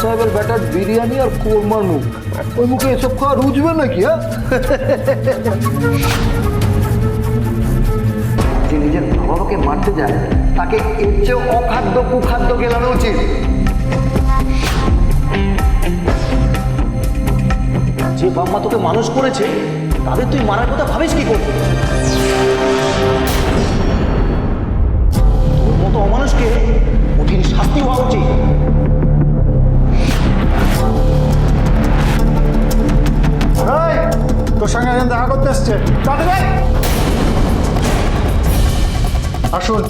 সাহেবের ব্যাটার বিরিয়ানি আর কোরমার মুখ ওই মুখে এসব খাওয়া রুজবে নাকি হ্যাঁ? যে নিজের মা বাবাকে মারতে যায়, তাকে এর চেয়েও অখাদ্য কুখাদ্য গেলানো উচিত। যে বাম্মা তোকে মানুষ করেছে, তাদের তুই মারার কথা ভাবিস কি করবি তোর মতো অমানুষকে কঠিন শাস্তি হওয়া উচিত। আয়। আসুন।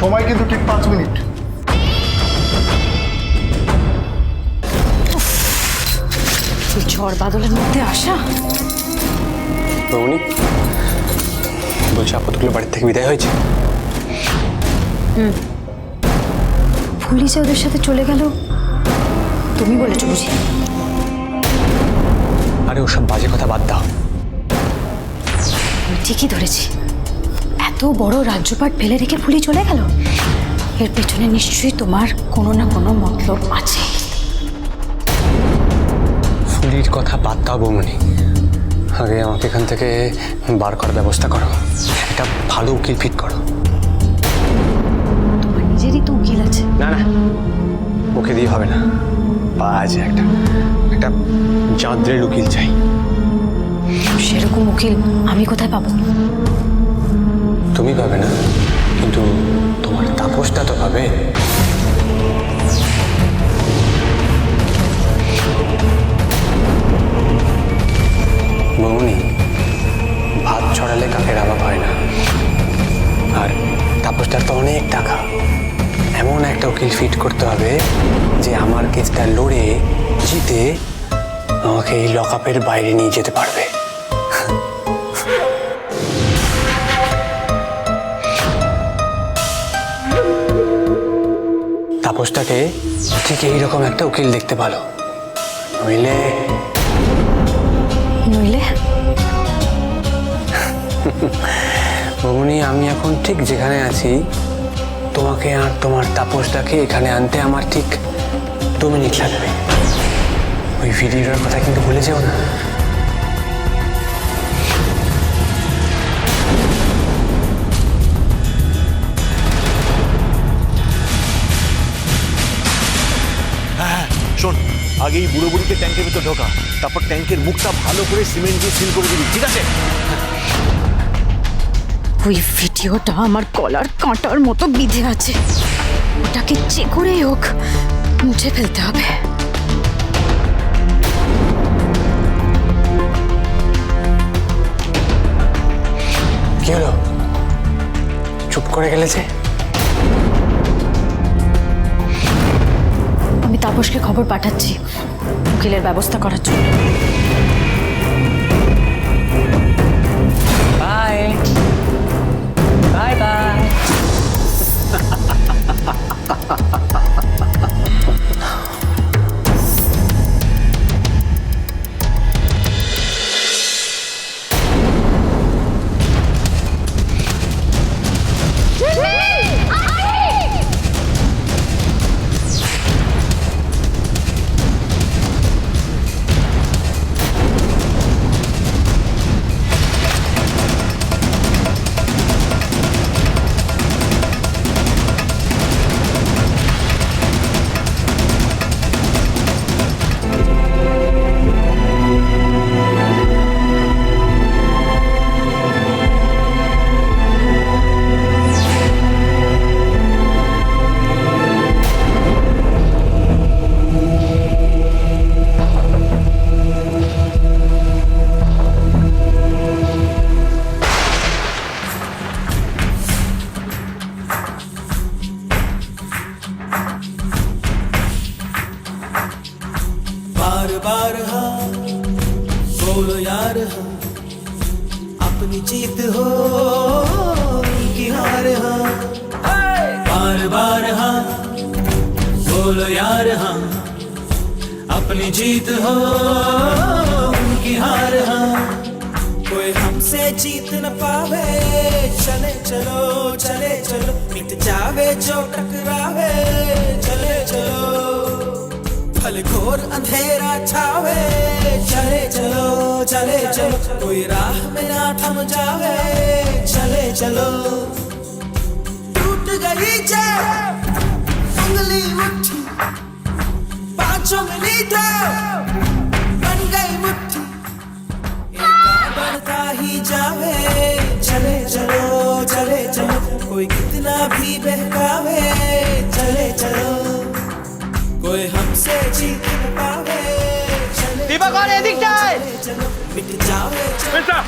সময় কিন্তু ঠিক পাঁচ মিনিট। ঝড় বাদলের মধ্যে আসা? রমণী বলছি আপদগুলো বাড়ির থেকে বিদায় হয়েছে? ফুলি যে ওদের সাথে চলে গেল? তুমি বলেছ বুঝি? আরে ওসব বাজে কথা বাদ দাও। ঠিকই ধরেছি। এত বড় রাজ্যপাট ফেলে রেখে ফুলি চলে গেল? এর পেছনে নিশ্চয়ই তোমার কোনো না কোনো মতলব আছে। ফুলির কথা বাদ দাও বৌমণি আগে আমাকে এখান থেকে বার করার ব্যবস্থা করো। একটা ভালো উকিল ফিট করো। তোমার নিজেরই তো উকিল আছে। না না ওকে দিয়ে হবে না। বাজে একটা একটা চাঁদরের উকিল চাই। সেরকম উকিল আমি কোথায় পাবো? তুমি পাবে না কিন্তু তোমার তাপসটা তো পাবে। বৌনি, ভাত ছড়ালে কাকের অভাব হয় না। আর তাপসটার তো অনেক টাকা। এমন একটা উকিল ফিট করতে হবে যে আমার কেসটা লড়ে, জিতে আমাকে এই লকআপের বাইরে নিয়ে যেতে পারবে। তাপসটাকে ঠিক এইরকম একটা উকিল দেখতে নইলে নইলে বমনি আমি এখন ঠিক যেখানে আছি, তোমাকে আর তোমার তাপসটাকে এখানে আনতে আমার ঠিক দু মিনিট লাগবে। ওই ভিডিওটার কথা কিন্তু ভুলে যেও না। শোন আগে বুড়ো বুড়িকে ট্যাঙ্কের ভিতর ঢোকা, তারপর ট্যাঙ্কের মুখটা ভালো করে সিমেন্ট দিয়ে সিল করে দিবি, ঠিক আছে? ওই ভিডিওটা আমার কলার কাঁটার মতো বিধে আছে। ওটাকে যে করেই হোক মুছে ফেলতে হবে। কি হলো? চুপ করে গেলে যে? আমি তাপসকে খবর পাঠাচ্ছি। উকিলের ব্যবস্থা করার জন্য। बार बार हाँ। बोलो यार हाँ। अपनी जीत हो, उनकी हार हाँ। कोई हमसे जीत न पावे, चले चलो चले चलो। मिट जावे जो टकरावे, चले चलो। भले घोर अंधेरा छावे, चले चलो चले चलो। कोई राह में ना थम जावे, चले चलो। गलीचे उंगली मुट्ठी पाँच उंगली थे बन गई मुट्ठी। बढ़ता ही जावे। चले चलो चले चलो। कोई कितना भी बहकावे। चले चलो। कोई हमसे जीत पावे। दीपक और एदिक जाए मिट जावे। मिट जा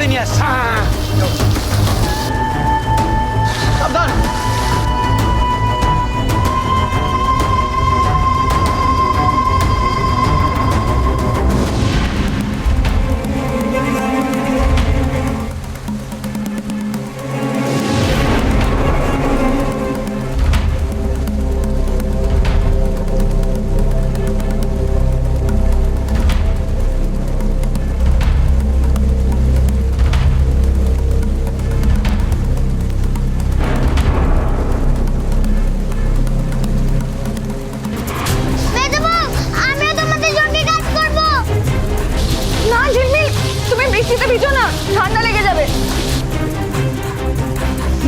sobre minha. বৃষ্টিতে ভিজো না ঠান্ডা লেগে যাবে।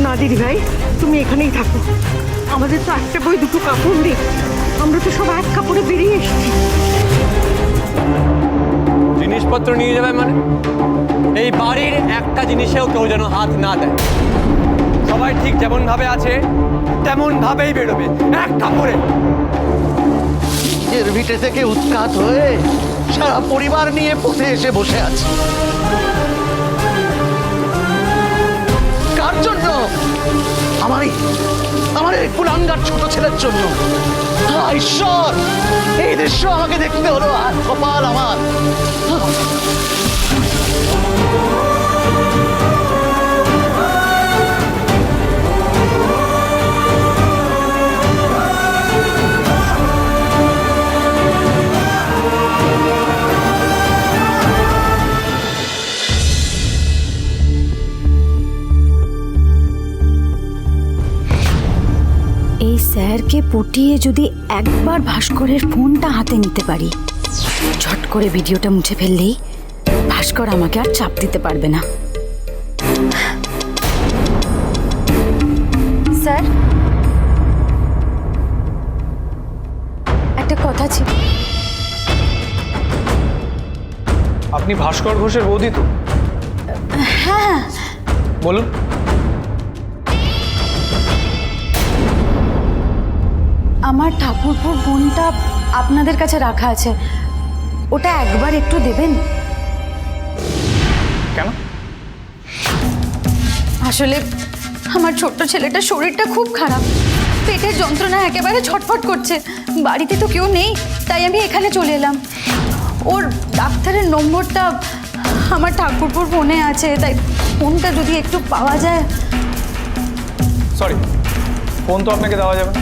না দিদি ভাই তুমি এখানেই থাকো। আমাদের তো একটা বই দুটো কাপড় নেই। আমরা তো সব এক কাপড়ে বেরিয়ে এসেছি। জিনিসপত্র নিয়ে যাবে মানে? এই বাড়ির একটা জিনিসেও কেউ যেন হাত না দেয়। সবাই ঠিক যেমন ভাবে আছে তেমন ভাবেই বেরোবে এক কাপড়ে। নিজের ভিটে থেকে উৎখাত হয়ে সারা পরিবার নিয়ে পথে এসে বসে আছে। কার জন্য? আমারই। আমার এই কুলাঙ্গার ছোট ছেলের জন্য। ঈশ্বর! এই দৃশ্য আমাকে দেখতে হলো। আর কপাল আমার। এই স্যারকে পটিয়ে যদি একবার ভাস্করের ফোনটা হাতে নিতে পারি। ঝট করে ভিডিওটা মুছে ফেললেই ভাস্কর আমাকে আর চাপ দিতে পারবে না। স্যার? একটা কথা ছিল। আপনি ভাস্কর ঘোষের বৌদি তো? হ্যাঁ। বলুন। আমার ঠাকুরপুর ফোনটা আপনাদের কাছে রাখা আছে। ওটা একবার একটু দেবেন? কেন? আসলে আমার ছোট্ট ছেলেটার শরীরটা খুব খারাপ। পেটের যন্ত্রণা একেবারে ছটফট করছে। বাড়িতে তো কেউ নেই তাই আমি এখানে চলে এলাম। ওর ডাক্তারের নম্বরটা আমার ঠাকুরপুর ফোনে আছে তাই ফোনটা যদি একটু পাওয়া যায়। সরি ফোন তো আপনাকে দেওয়া যাবে না।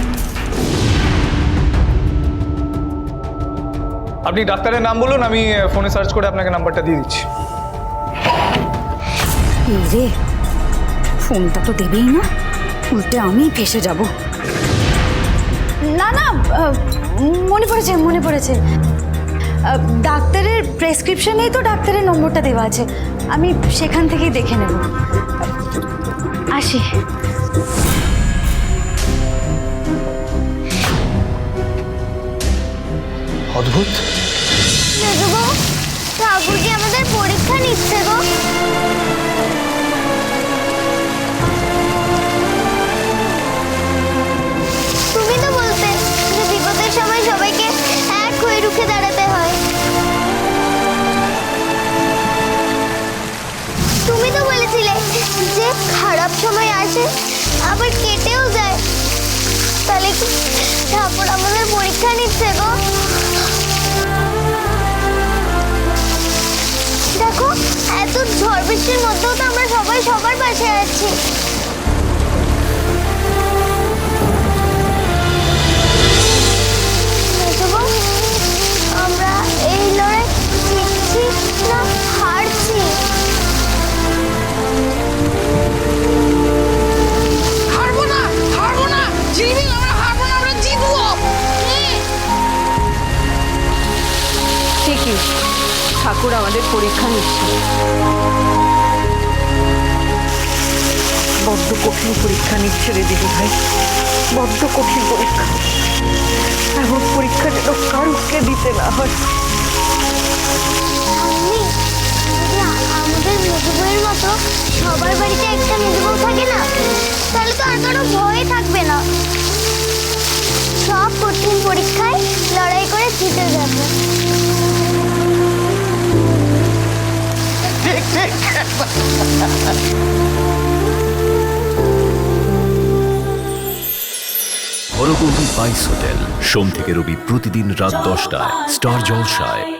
আপনি ডাক্তারের নাম বলুন, আমি ফোনে সার্চ করে আপনাকে নাম্বারটা দিয়ে দিচ্ছি। রে, ফোনটা তো দেবেই না। উল্টে আমি ফেসে যাব। না না মনে পড়েছে মনে পড়েছে। ডাক্তারের প্রেসক্রিপশনেই তো ডাক্তারের নম্বরটা দেওয়া আছে। আমি সেখান থেকেই দেখে নেব। আসি। অদ্ভুত ঠাকুর কি আমাদের পরীক্ষা নিচ্ছে গো? তুমি তো বলতে যে বিপদের সময় সবাইকে এক হয়ে রুখে দাঁড়াতে হয়। তুমি তো বলেছিলে যে খারাপ সময় আসে, আবার কেটেও যায়। তাহলে কি ঠাকুর আমাদের পরীক্ষা নিচ্ছে গো? বৃষ্টির মধ্যেও তো আমরা সবাই সবার পাশে আছি। আমরা এই লড়াই জিতছি না হারছি? হারবো না হারবো না ঝিলমিল আমরা হারবো না আমরা জিতবো। ঠিকই ঠাকুর আমাদের পরীক্ষা নিচ্ছে। বড্ড কঠিন পরীক্ষা নিচ্ছে রে দিদি ভাই। বড্ড কঠিন পরীক্ষা। এমন পরীক্ষা যেন কারুকে দিতে না হয়। আমি আমাদের মতো সবার বাড়িতে থাকে না, তাহলে তো ভয় থাকবে না। সব পরীক্ষায় লড়াই করে জিতে যাবে। হরগৌরী বাইস হোটেল। সোম থেকে রবি প্রতিদিন রাত দশটায়। স্টার জলসায়।